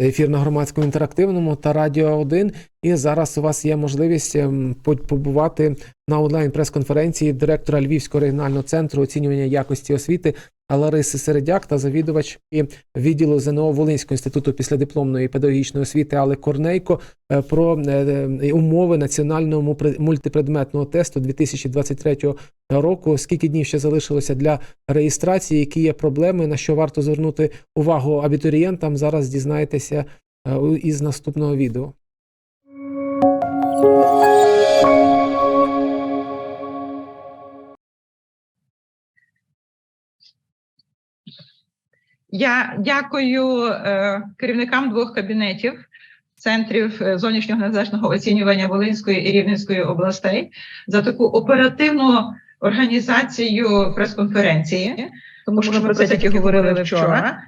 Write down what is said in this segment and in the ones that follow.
Ефір на громадському інтерактивному та Радіо 1. І зараз у вас є можливість ем, побувати на онлайн прес-конференції директора Львівського регіонального центру оцінювання якості освіти Лариси Середяк та завідувач відділу ЗНО Волинського інституту післядипломної педагогічної освіти Але Корнейко е, про е, е, умови національного мультипредметного тесту 2023 року. Скільки днів ще залишилося для реєстрації? Які є проблеми? На що варто звернути увагу абітурієнтам? Зараз дізнаєтеся із наступного відео. Я дякую е, керівникам двох кабінетів центрів е, зовнішнього незалежного оцінювання Волинської і Рівненської областей за таку оперативну організацію прес-конференції, тому що ми про це тільки говорили вчора.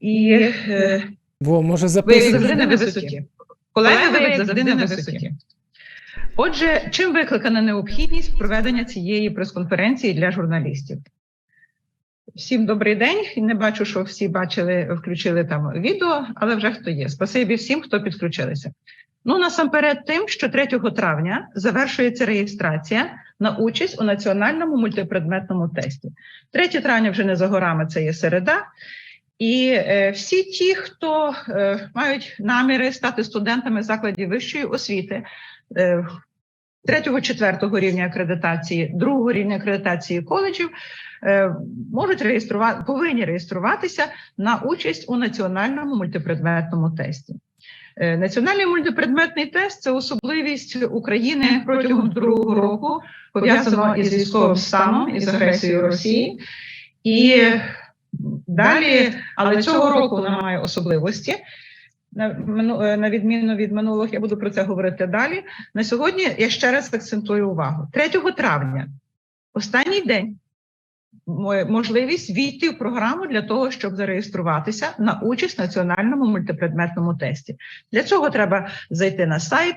І е, Бо може ви завжди на висоті. Колеги, ви завжди на висоті. Отже, чим викликана необхідність проведення цієї прес-конференції для журналістів? Всім добрий день. Не бачу, що всі бачили, включили там відео, але вже хто є. Спасибі всім, хто підключилися. Ну насамперед, тим, що 3 травня завершується реєстрація на участь у національному мультипредметному тесті. 3 травня вже не за горами, це є середа. І е, всі ті, хто е, мають наміри стати студентами закладів вищої освіти, е, 3-4 рівня акредитації, 2 рівня акредитації коледжів, е, можуть реєструвати, повинні реєструватися на участь у національному мультипредметному тесті. Е, Національний мультипредметний тест це особливість України протягом другого року, пов'язано із військовим станом із агресією Росії. І далі, але цього року вона має особливості. Е, на відміну від минулих, я буду про це говорити далі. На сьогодні я ще раз акцентую увагу: 3 травня, останній день, можливість війти в програму для того, щоб зареєструватися на участь в національному мультипредметному тесті. Для цього треба зайти на сайт,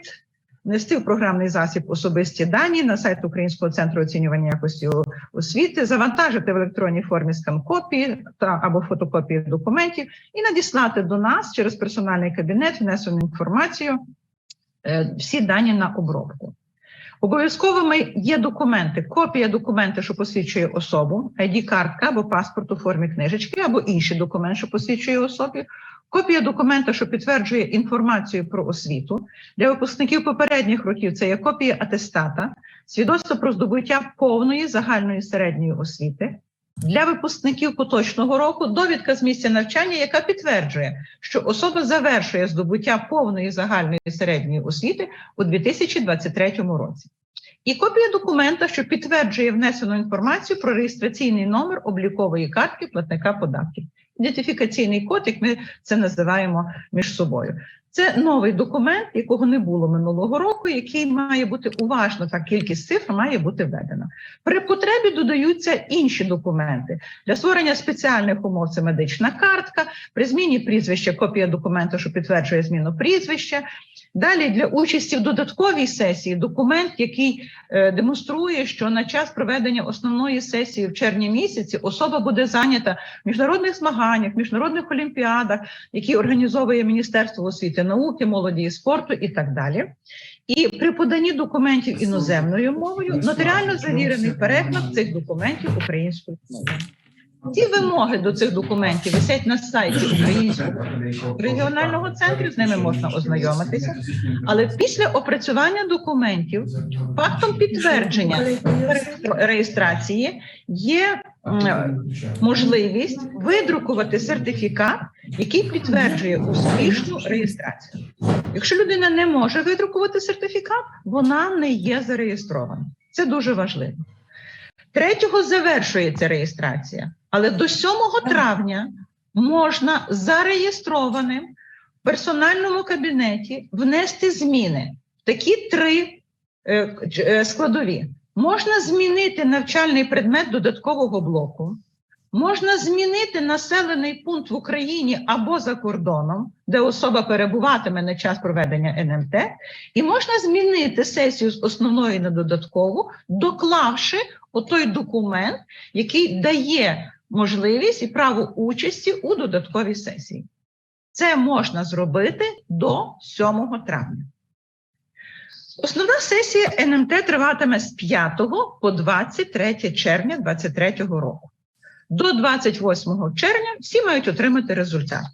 внести в програмний засіб особисті дані на сайт Українського центру оцінювання якості освіти, завантажити в електронній формі скан копії та або фотокопії документів і надіслати до нас через персональний кабінет внесену інформацію е, всі дані на обробку. Обов'язковими є документи, копія документа, що посвідчує особу, ID-картка або паспорт у формі книжечки, або інший документ, що посвідчує особі, копія документа, що підтверджує інформацію про освіту. Для випускників попередніх років це є копія атестата, свідоцтво про здобуття повної загальної середньої освіти. Для випускників поточного року довідка з місця навчання, яка підтверджує, що особа завершує здобуття повної загальної середньої освіти у 2023 році. І копія документа, що підтверджує внесену інформацію про реєстраційний номер облікової картки платника податків. Ідентифікаційний код, як ми це називаємо між собою. Це новий документ, якого не було минулого року, який має бути уважно, та кількість цифр має бути введена. При потребі додаються інші документи для створення спеціальних умов. Це медична картка, при зміні прізвища, копія документу, що підтверджує зміну прізвища. Далі для участі в додатковій сесії документ, який е, демонструє, що на час проведення основної сесії в червні місяці особа буде зайнята в міжнародних змаганнях, міжнародних олімпіадах, які організовує Міністерство освіти, науки, молоді і спорту і так далі. І при поданні документів іноземною мовою нотаріально завірений переклад цих документів українською мовою. Ці вимоги до цих документів висять на сайті українського регіонального центру. З ними можна ознайомитися. Але після опрацювання документів фактом підтвердження реєстрації є можливість видрукувати сертифікат, який підтверджує успішну реєстрацію. Якщо людина не може видрукувати сертифікат, вона не є зареєстрована. Це дуже важливо. Третього завершується реєстрація, але до 7 травня можна зареєстрованим в персональному кабінеті внести зміни. Такі три е, е, складові. Можна змінити навчальний предмет додаткового блоку, можна змінити населений пункт в Україні або за кордоном, де особа перебуватиме на час проведення НМТ, і можна змінити сесію з основної на додаткову, доклавши отой документ, який дає можливість і право участі у додатковій сесії. Це можна зробити до 7 травня. Основна сесія НМТ триватиме з 5 по 23 червня 2023 року. До 28 червня всі мають отримати результат.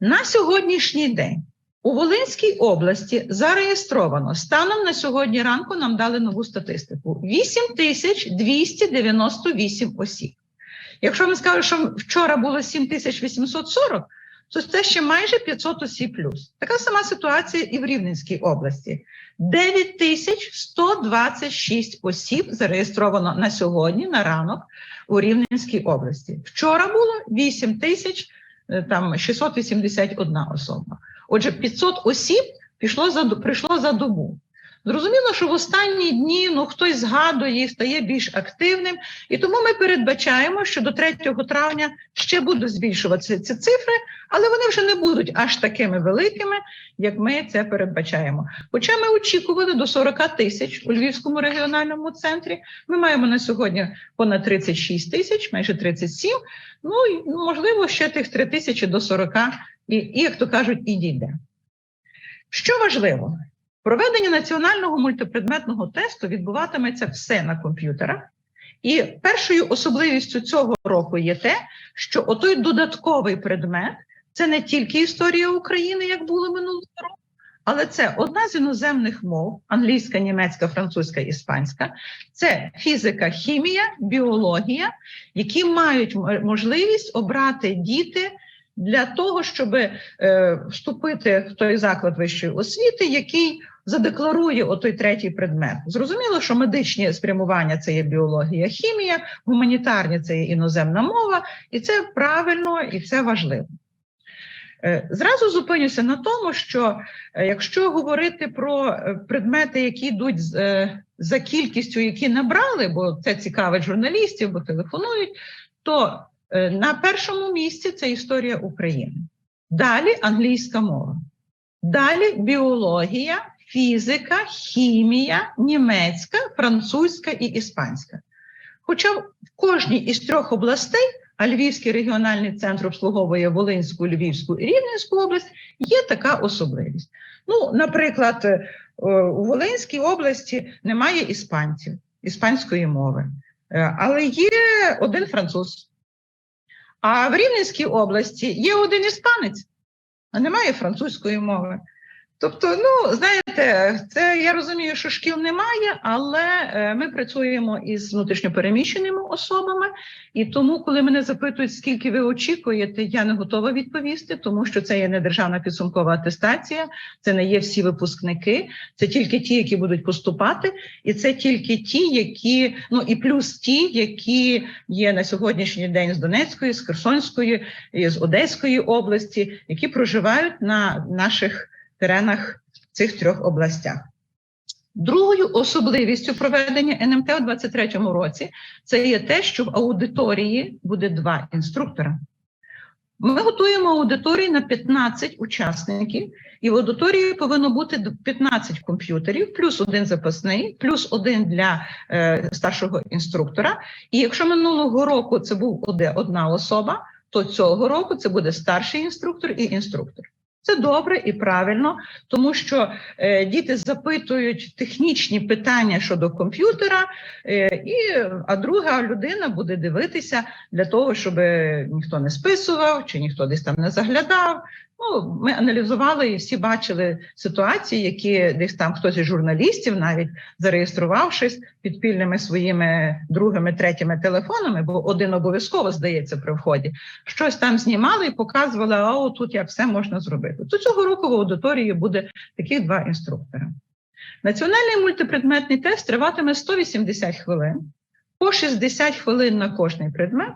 На сьогоднішній день у Волинській області зареєстровано станом на сьогодні ранку нам дали нову статистику: 8298 осіб. Якщо ми скажемо, що вчора було 7840, то це ще майже 500 осіб плюс. Така сама ситуація і в Рівненській області. 9126 осіб зареєстровано на сьогодні, на ранок, у Рівненській області. Вчора було 8000 е, 681 особа. Отже, 500 осіб пішло за прийшло за добу. Зрозуміло, що в останні дні ну хтось згадує стає більш активним, і тому ми передбачаємо, що до 3 травня ще будуть збільшуватися ці цифри, але вони вже не будуть аж такими великими, як ми це передбачаємо. Хоча ми очікували до 40 тисяч у Львівському регіональному центрі. Ми маємо на сьогодні понад 36 тисяч, майже 37. Ну і можливо ще тих 3 тисячі до 40, і, і як то кажуть, і дійде. Що важливо? Проведення національного мультипредметного тесту відбуватиметься все на комп'ютерах. І першою особливістю цього року є те, що отой додатковий предмет це не тільки історія України, як було минулого року, але це одна з іноземних мов: англійська, німецька, французька, іспанська, це фізика, хімія, біологія, які мають можливість обрати діти для того, щоб е, вступити в той заклад вищої освіти, який задекларує отой третій предмет. Зрозуміло, що медичні спрямування це є біологія, хімія, гуманітарні це є іноземна мова, і це правильно і це важливо. Е, Зразу зупинюся на тому, що е, якщо говорити про предмети, які йдуть за кількістю, які набрали, бо це цікавить журналістів, бо телефонують, то на першому місці це історія України. Далі англійська мова. Далі біологія, фізика, хімія, німецька, французька і іспанська. Хоча в кожній із трьох областей, а Львівський регіональний центр обслуговує Волинську, Львівську і Рівненську область, є така особливість. Ну, наприклад, е, у Волинській області немає іспанців, іспанської мови, Е, але є один француз. А в Рівненській області є один іспанець, а немає французької мови. Тобто, ну знаєте, це я розумію, що шкіл немає, але е, ми працюємо із внутрішньопереміщеними особами, і тому, коли мене запитують, скільки ви очікуєте, я не готова відповісти, тому що це є не державна підсумкова атестація, це не є всі випускники, це тільки ті, які будуть поступати, і це тільки ті, які ну і плюс ті, які є на сьогоднішній день з Донецької, з Херсонської, з Одеської області, які проживають на наших теренах в цих трьох областях. Другою особливістю проведення НМТ у 2023 році це є те, що в аудиторії буде два інструктора. Ми готуємо аудиторії на 15 учасників, і в аудиторії повинно бути 15 комп'ютерів, плюс один запасний, плюс один для е, старшого інструктора. І якщо минулого року це був одна особа, то цього року це буде старший інструктор і інструктор. Це добре і правильно, тому що е, діти запитують технічні питання щодо комп'ютера, е, і, а друга людина буде дивитися для того, щоб ніхто не списував чи ніхто десь там не заглядав. Ну, ми аналізували і всі бачили ситуації, які десь там хтось із журналістів, навіть зареєструвавшись підпільними своїми другими, третіми телефонами, бо один обов'язково здається при вході, щось там знімали і показували, а тут як все можна зробити. То цього року в аудиторії буде таких два інструктора. Національний мультипредметний тест триватиме 180 хвилин, по 60 хвилин на кожний предмет.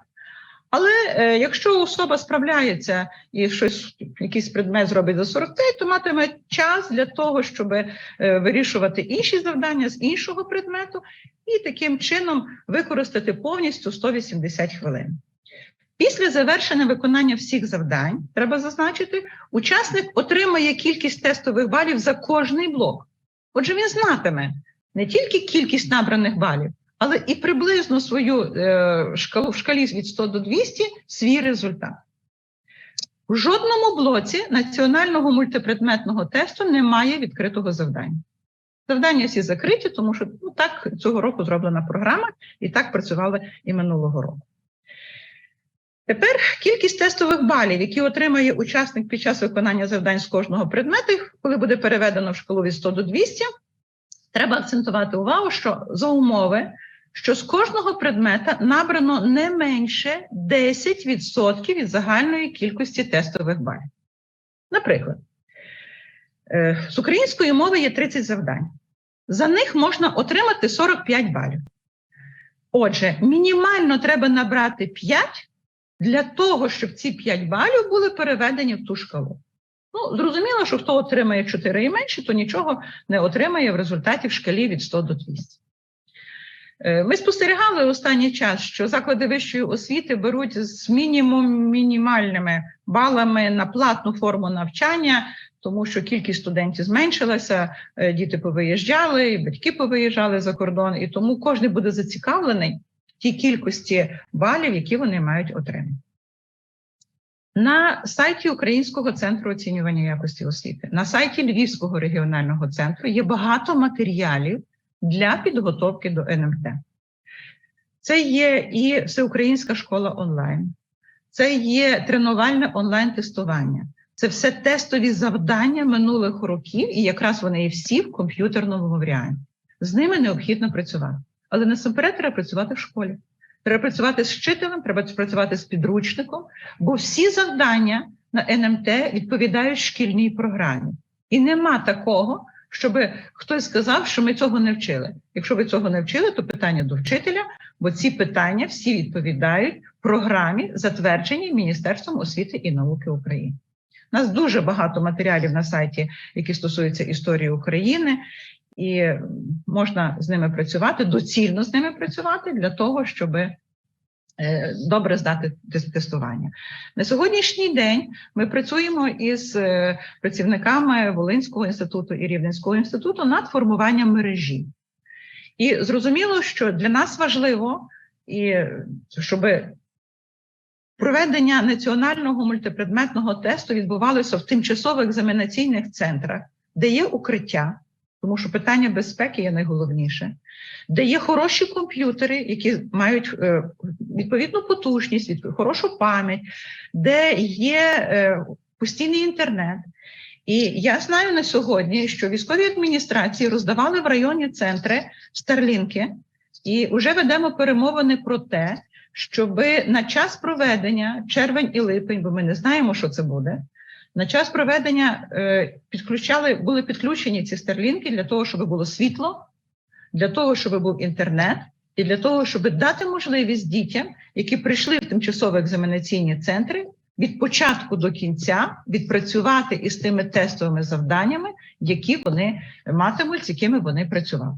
Але е, якщо особа справляється і щось, якийсь предмет зробить за 45, то матиме час для того, щоб е, вирішувати інші завдання з іншого предмету і таким чином використати повністю 180 хвилин. Після завершення виконання всіх завдань, треба зазначити, учасник отримає кількість тестових балів за кожний блок. Отже, він знатиме не тільки кількість набраних балів, але і приблизно свою е, шкалу в шкалі від 100 до 200 свій результат. У жодному блоці національного мультипредметного тесту немає відкритого завдання. Завдання всі закриті, тому що ну, так цього року зроблена програма, і так працювали і минулого року. Тепер кількість тестових балів, які отримає учасник під час виконання завдань з кожного предмету, коли буде переведено в шкалу від 100 до 200, треба акцентувати увагу, що за умови, що з кожного предмета набрано не менше 10% від загальної кількості тестових балів. Наприклад, е, з української мови є 30 завдань. За них можна отримати 45 балів. Отже, мінімально треба набрати 5 для того, щоб ці 5 балів були переведені в ту шкалу. Ну, зрозуміло, що хто отримає 4 і менше, то нічого не отримає в результаті в шкалі від 100 до 200. Е, Ми спостерігали останній час, що заклади вищої освіти беруть з мінімум мінімальними балами на платну форму навчання, тому що кількість студентів зменшилася, е, діти повиїжджали, і батьки повиїжджали за кордон, і тому кожен буде зацікавлений в тій кількості балів, які вони мають отримати. На сайті Українського центру оцінювання якості освіти, на сайті Львівського регіонального центру є багато матеріалів для підготовки до НМТ. Це є і всеукраїнська школа онлайн, це є тренувальне онлайн-тестування. Це все тестові завдання минулих років, і якраз вони є всі в комп'ютерному варіанті. З ними необхідно працювати. Але насамперед треба працювати в школі. Треба працювати з вчителем, треба працювати з підручником, бо всі завдання на НМТ відповідають шкільній програмі. І нема такого, щоб хтось сказав, що ми цього не вчили. Якщо ви цього не вчили, то питання до вчителя, бо ці питання всі відповідають програмі, затвердженій Міністерством освіти і науки України. У нас дуже багато матеріалів на сайті, які стосуються історії України, і можна з ними працювати, доцільно з ними працювати для того, щоб добре здати тестування. На сьогоднішній день ми працюємо із е, працівниками Волинського інституту і Рівненського інституту над формуванням мережі. І зрозуміло, що для нас важливо, і щоб проведення національного мультипредметного тесту відбувалося в тимчасових екзаменаційних центрах, де є укриття, тому що питання безпеки є найголовніше, де є хороші комп'ютери, які мають е, відповідну потужність, хорошу пам'ять, де є е, постійний інтернет. І я знаю на сьогодні, що військові адміністрації роздавали в районі центри старлінки, і вже ведемо перемовини про те, щоб на час проведення червень і липень, бо ми не знаємо, що це буде. На час проведення е, підключали, були підключені ці старлінки для того, щоб було світло, для того, щоб був інтернет, і для того, щоб дати можливість дітям, які прийшли в тимчасові екзаменаційні центри, від початку до кінця відпрацювати із тими тестовими завданнями, які вони матимуть, з якими вони працювали.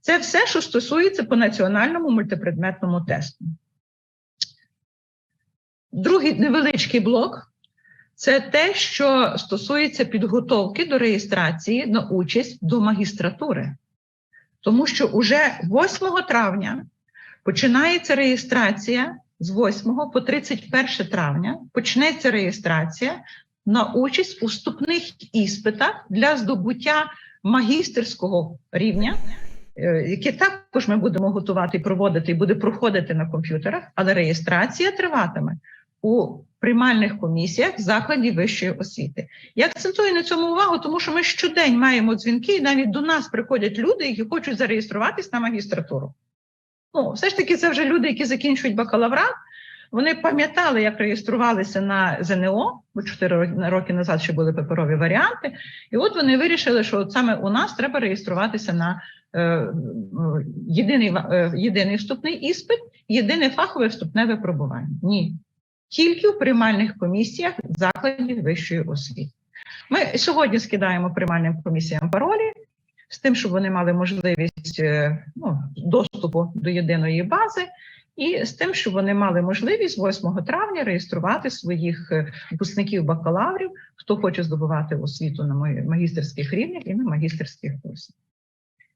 Це все, що стосується по національному мультипредметному тесту. Другий невеличкий блок це те, що стосується підготовки до реєстрації на участь до магістратури. Тому що уже 8 травня починається реєстрація з 8 по 31 травня почнеться реєстрація на участь у вступних іспитах для здобуття магістерського рівня, е, яке також ми будемо готувати і проводити, і буде проходити на комп'ютерах, але реєстрація триватиме у приймальних комісіях закладів вищої освіти. Я акцентую на цьому увагу, тому що ми щодень маємо дзвінки, і навіть до нас приходять люди, які хочуть зареєструватись на магістратуру. Ну, все ж таки, це вже люди, які закінчують бакалаврат. Вони пам'ятали, як реєструвалися на ЗНО, бо 4 роки назад ще були паперові варіанти. І от вони вирішили, що от саме у нас треба реєструватися на е, єдиний, е, єдиний вступний іспит єдине фахове вступне випробування. Ні. Тільки в приймальних комісіях закладів вищої освіти. Ми сьогодні скидаємо приймальним комісіям паролі з тим, щоб вони мали можливість е, ну, доступу до єдиної бази, і з тим, щоб вони мали можливість 8 травня реєструвати своїх е, випускників бакалаврів, хто хоче здобувати освіту на магістерських рівнях і на магістерських курсах.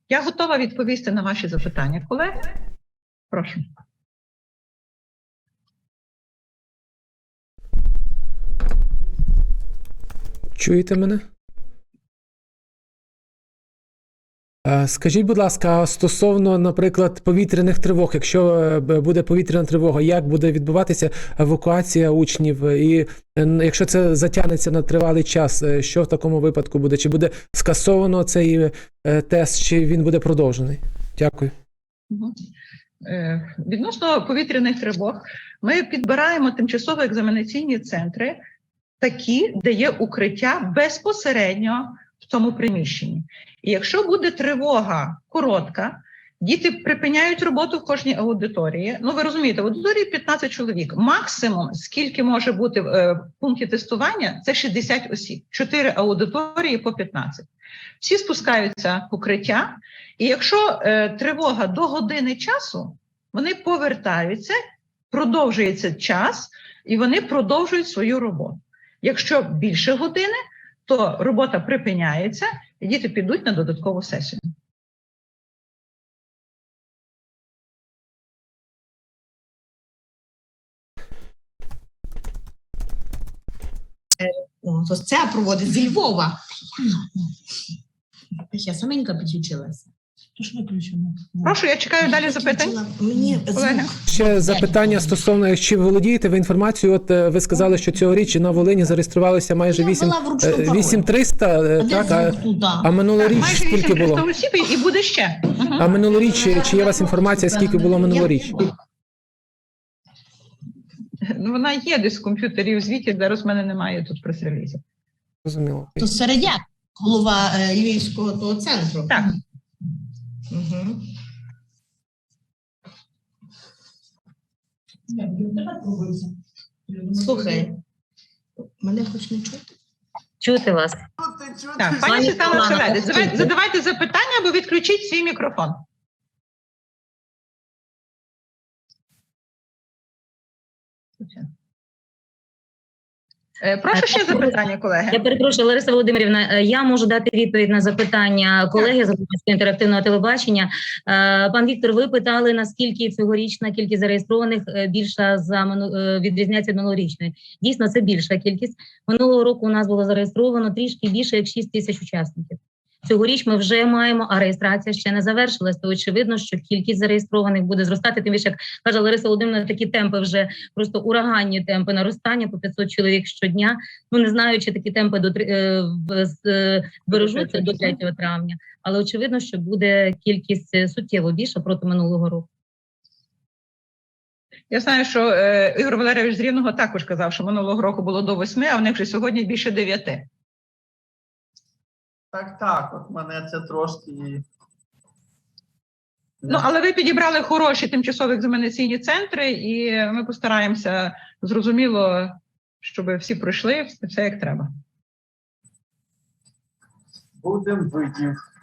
Я готова відповісти на ваші запитання, колеги. Прошу. Чуєте мене? Е, Скажіть, будь ласка, стосовно, наприклад, повітряних тривог, якщо е, буде повітряна тривога, як буде відбуватися евакуація учнів? І е, якщо це затягнеться на тривалий час, що в такому випадку буде? Чи буде скасовано цей тест, чи він буде продовжений? Дякую. Відносно повітряних тривог, ми підбираємо тимчасово екзаменаційні центри, такі, де є укриття безпосередньо в цьому приміщенні. І якщо буде тривога коротка, діти припиняють роботу в кожній аудиторії. Ну, ви розумієте, в аудиторії 15 чоловік. Максимум, скільки може бути е, в пункті тестування, це 60 осіб, 4 аудиторії по 15. Всі спускаються в укриття, і якщо е, тривога до години часу, вони повертаються, продовжується час, і вони продовжують свою роботу. Якщо більше години, то робота припиняється, і діти підуть на додаткову сесію. О, це проводить зі Львова. Я саменька підключилася. Тож виключено. Прошу, я чекаю далі запитань. Мені Ще запитання стосовно чи володієте ви інформацією? От е, ви сказали, що цьогоріч на Волині зареєструвалося майже Я 8, ввела вручну е, пароль. 8300, е, А так, а, а минулоріч Майже скільки було? осіб і- і буде ще. А минулоріч, чи є у вас інформація, скільки було минулоріч? Ну, Вона є десь в комп'ютері у звіті, зараз в мене немає тут прес-релізів. Зрозуміло. То Середяк, голова е, Львівського того центру. Так. Угу. Слухай, мене хоч не чути? Чути вас. Так, пані Світлана Василевич, задавайте, задавайте запитання або відключіть свій мікрофон. Е, Прошу ще запитання, колеги. Я перепрошую, Лариса Володимирівна. е, Я можу дати відповідь на запитання колеги з інтерактивного телебачення. Е, Пан Віктор, ви питали наскільки цьогорічна кількість зареєстрованих е, більша за е, відрізняється від минулорічної. Дійсно, це більша кількість. Минулого року у нас було зареєстровано трішки більше як 6 тисяч учасників. Цьогоріч ми вже маємо, а реєстрація ще не завершилась. То очевидно, що кількість зареєстрованих буде зростати. Тим більше, як каже Лариса Володимирівна, такі темпи вже просто ураганні темпи наростання по 500 чоловік щодня. Ну не знаю, чи такі темпи до е, в- е, збережуться до 3 травня, але очевидно, що буде кількість е, суттєво більша проти минулого року. Я знаю, що е, Ігор Валерійович з Рівного також казав, що минулого року було до восьми, а в них вже сьогодні більше дев'яти. Так, так, от мене це трошки. Ну, але ви підібрали хороші тимчасові екзаменаційні центри, і ми постараємося зрозуміло, щоб всі пройшли все як треба. Будемо видів.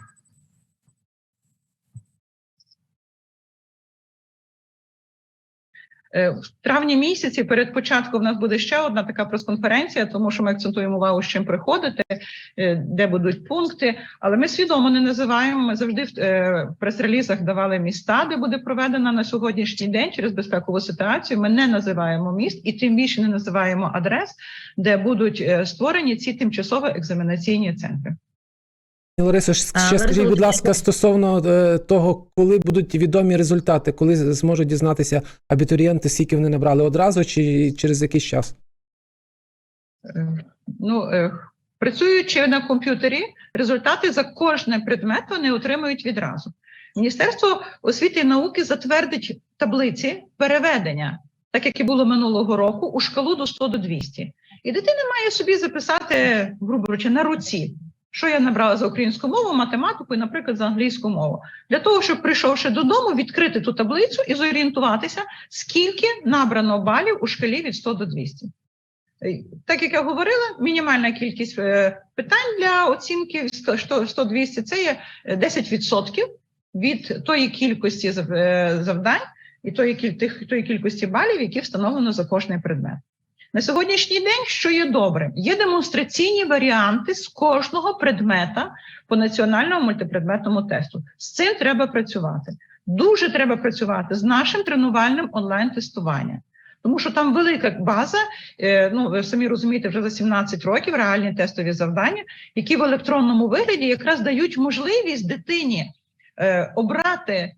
В травні місяці перед початком в нас буде ще одна така прес-конференція, тому що ми акцентуємо увагу, з чим приходити, е, де будуть пункти. Але ми свідомо не називаємо. Ми завжди в е, прес-релізах давали міста, де буде проведена на сьогоднішній день через безпекову ситуацію. Ми не називаємо міст і тим більше не називаємо адрес, де будуть е, створені ці тимчасові екзаменаційні центри. А, ще скажіть, будь ласка, стосовно е, того, коли будуть відомі результати, коли зможуть дізнатися абітурієнти, скільки вони набрали одразу чи через якийсь час? Е, Ну, е, працюючи на комп'ютері, результати за кожний предмет вони отримують відразу. Міністерство освіти і науки затвердить таблиці переведення, так як і було минулого року, у шкалу до 100 до 200. І дитина має собі записати, грубо кажучи, на руці, Що я набрала за українську мову, математику і, наприклад, за англійську мову, для того, щоб прийшовши додому, відкрити ту таблицю і зорієнтуватися, скільки набрано балів у шкалі від 100 до 200. Е, Так як я говорила, мінімальна кількість е, питань для оцінки 100-200 – це є е, 10% від тої кількості е, завдань і тої кількості балів, які встановлено за кожний предмет. На сьогоднішній день, що є добре, є демонстраційні варіанти з кожного предмета по національному мультипредметному тесту. З цим треба працювати. Дуже треба працювати з нашим тренувальним онлайн-тестуванням. Тому що там велика база, е, ну ви самі розумієте, вже за 17 років реальні тестові завдання, які в електронному вигляді якраз дають можливість дитині е, обрати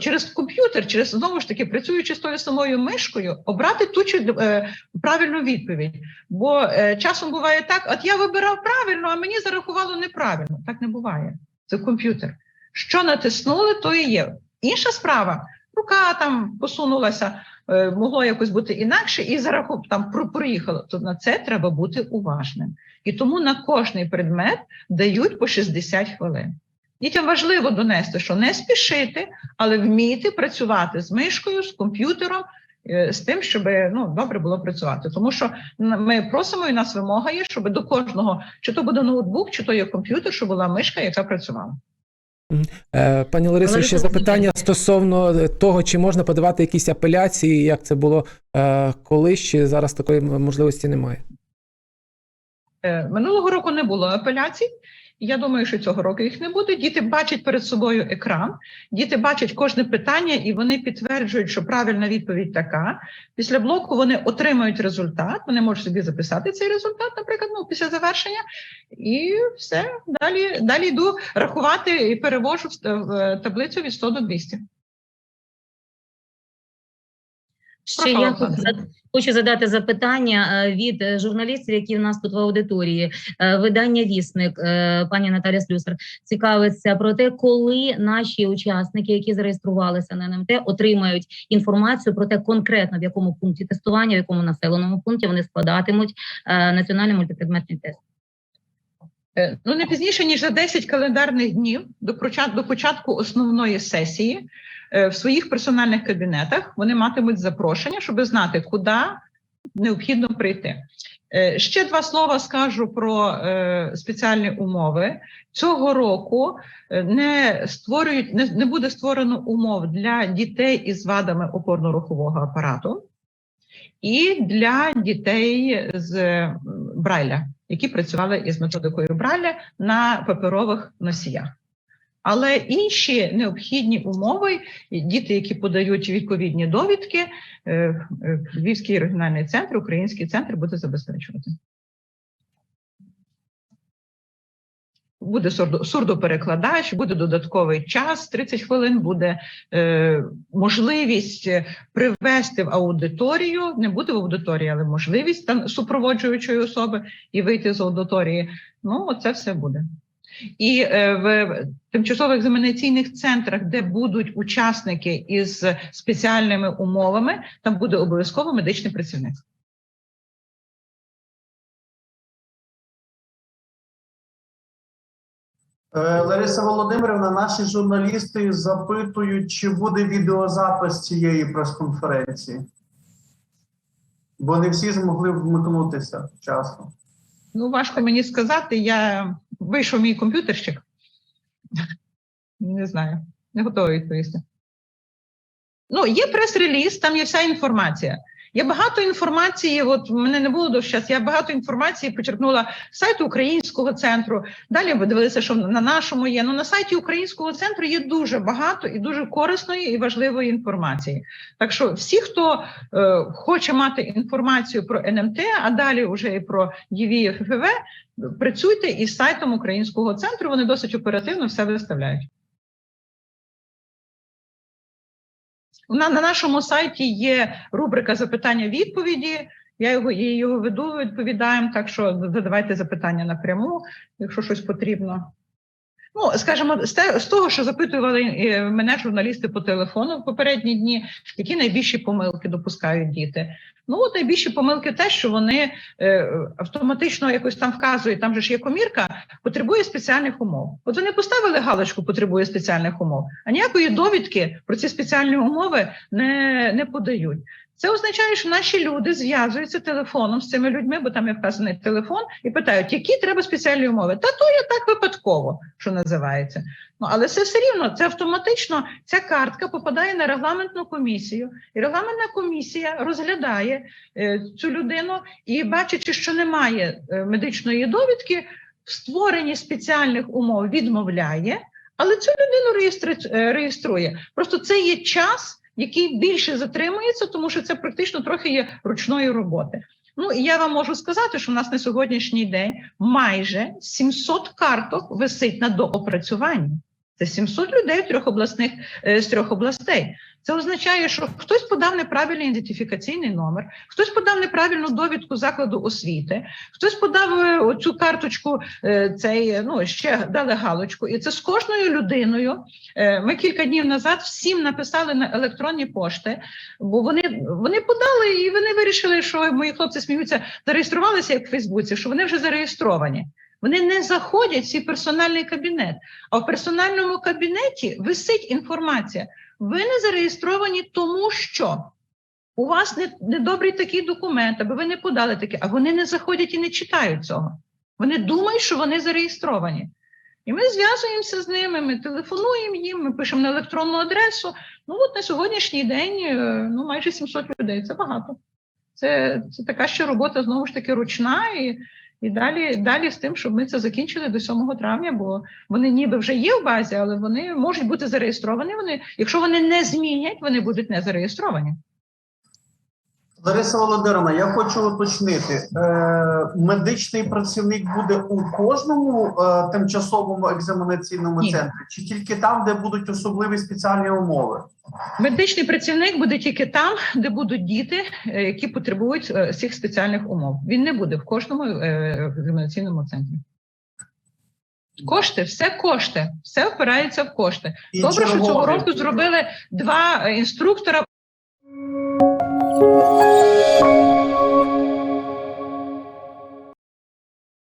через комп'ютер, через знову ж таки працюючи з тою самою мишкою, обрати ту чи е, правильну відповідь. Бо е, часом буває так: от я вибирав правильно, а мені зарахувало неправильно. Так не буває. Це комп'ютер. Що натиснули, то і є. Інша справа, рука там посунулася, е, могло якось бути інакше, і зараху там про- проїхало. То на це треба бути уважним. І тому на кожний предмет дають по 60 хвилин. Дітям важливо донести, що не спішити, але вміти працювати з мишкою, з комп'ютером, е, з тим, щоб ну добре було працювати. Тому що ми просимо, і нас вимога є, щоб до кожного, чи то буде ноутбук, чи то є комп'ютер, щоб була мишка, яка працювала. Е, Пані Ларисо, Лариса ще запитання стосовно е, того, чи можна подавати якісь апеляції, як це було колись, чи зараз такої можливості немає. Минулого року не було апеляцій. Я думаю, що цього року їх не буде. Діти бачать перед собою екран, діти бачать кожне питання, і вони підтверджують, що правильна відповідь така. Після блоку вони отримають результат. Вони можуть собі записати цей результат, наприклад, ну після завершення, і все далі. Далі йду рахувати і перевожу в таблицю від 100 до 200. Ще я хочу задати запитання е, від е, журналістів, які в нас тут в аудиторії. Е, Видання Вісник, пані Наталя Слюсар, цікавиться про те, коли наші учасники, які зареєструвалися на НМТ, отримають інформацію про те, конкретно в якому пункті тестування, в якому населеному пункті вони складатимуть національний мультипредметний тест. Ну, не пізніше, ніж за 10 календарних днів до почат- початку основної сесії в своїх персональних кабінетах вони матимуть запрошення, щоб знати, куди необхідно прийти. Е, Ще два слова скажу про е, спеціальні умови. Цього року е, не створюють, не, не буде створено умов для дітей із вадами опорно-рухового апарату і для дітей з Брайля, які працювали із методикою Брайля на паперових носіях. Але інші необхідні умови, діти, які подають відповідні довідки, е, е, Львівський регіональний центр, Український центр буде забезпечувати. Буде сурдоперекладач, буде додатковий час, 30 хвилин, буде е, можливість привести в аудиторію, не буде в аудиторії, але можливість там супроводжуючої особи і вийти з аудиторії. Ну, це все буде. І е, в тимчасових екзаменаційних центрах, де будуть учасники із спеціальними умовами, там буде обов'язково медичний працівник. Е, Лариса Володимирівна, наші журналісти запитують, чи буде відеозапис цієї прес-конференції. Бо не всі змогли вмикнутися вчасно. Ну, важко мені сказати. Я вийшов мій комп'ютерщик. Не знаю, не готова відповісти. Ну, є прес-реліз, там є вся інформація. Є багато інформації. От мене не було до. Я багато інформації почерпнула з сайту українського центру. Далі ви дивилися, що на нашому є. Ну на сайті українського центру є дуже багато і дуже корисної і важливої інформації. Так що всі, хто е, хоче мати інформацію про НМТ, а далі вже і про ЄВІ ФФВ, працюйте із сайтом українського центру. Вони досить оперативно все виставляють. На, на нашому сайті є рубрика запитання-відповіді. Я його я його веду, відповідаємо. Так що задавайте запитання напряму, якщо щось потрібно. Ну, скажімо, з, того, що запитували е, мене журналісти по телефону в попередні дні, які найбільші помилки допускають діти. Ну, от найбільші помилки те, що вони е, автоматично якось там вказують, там же ж є комірка, потребує спеціальних умов. От вони поставили галочку потребує спеціальних умов, а ніякої довідки про ці спеціальні умови не, не подають. Це означає, що наші люди зв'язуються телефоном з цими людьми, бо там є вказаний телефон, і питають, які треба спеціальні умови. Та то є так випадково, що називається. Ну але це все рівно, це автоматично. Ця картка попадає на регламентну комісію, і регламентна комісія розглядає е, цю людину і, бачачи, що немає е, медичної довідки, в створенні спеціальних умов відмовляє, але цю людину е, реєструє. Просто це є час, який більше затримується, тому що це практично трохи є ручної роботи. Ну і я вам можу сказати, що в нас на сьогоднішній день майже 700 карток висить на доопрацюванні. Це 700 людей трьох обласних е, з трьох областей. Це означає, що хтось подав неправильний ідентифікаційний номер, хтось подав неправильну довідку закладу освіти, хтось подав е, оцю карточку, е, цей ну ще дали галочку. І це з кожною людиною. Ми кілька днів назад всім написали на електронні пошти, бо вони, вони подали і вони вирішили, що мої хлопці сміються, зареєструвалися як в Фейсбуці, що вони вже зареєстровані. Вони не заходять в свій персональний кабінет. А в персональному кабінеті висить інформація. Ви не зареєстровані, тому що у вас не, недобрий такий документ, аби ви не подали таке, а вони не заходять і не читають цього. Вони думають, що вони зареєстровані. І ми зв'язуємося з ними, ми телефонуємо їм, ми пишемо на електронну адресу. Ну от на сьогоднішній день е, ну, майже 700 людей. Це багато. Це, це така ще робота знову ж таки ручна. І, і далі, далі з тим, щоб ми це закінчили до 7 травня, бо вони ніби вже є в базі, але вони можуть бути зареєстровані. Вони, якщо вони не змінять, вони будуть не зареєстровані. Лариса Володимировна, я хочу уточнити: е, медичний працівник буде у кожному е, тимчасовому екзаменаційному Ні. центрі, чи тільки там, де будуть особливі спеціальні умови? Медичний працівник буде тільки там, де будуть діти, е, які потребують всіх цих спеціальних умов. Він не буде в кожному е, екзаменаційному центрі. Кошти, все кошти, все впирається в кошти. Добре, що цього року зробили два е, інструктора.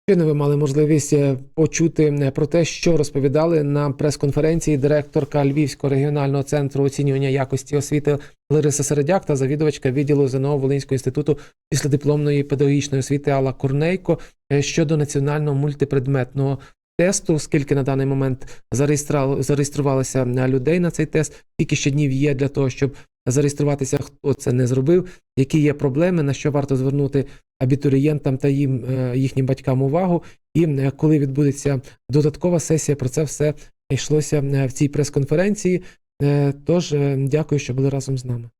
Щойно ви мали можливість е, почути е, про те, що розповідали на прес-конференції директорка Львівського регіонального центру оцінювання якості освіти Лариса Середяк та завідувачка відділу ЗНО Волинського інституту післядипломної педагогічної освіти Алла Корнейко е, щодо національного мультипредметного тесту. Скільки на даний момент зареєструвалося людей на цей тест, скільки ще днів є для того, щоб зареєструватися, хто це не зробив, які є проблеми, на що варто звернути абітурієнтам та їм е, їхнім батькам увагу. І е, коли відбудеться додаткова сесія, про це все йшлося е, в цій прес-конференції. Тож дякую, що були разом з нами.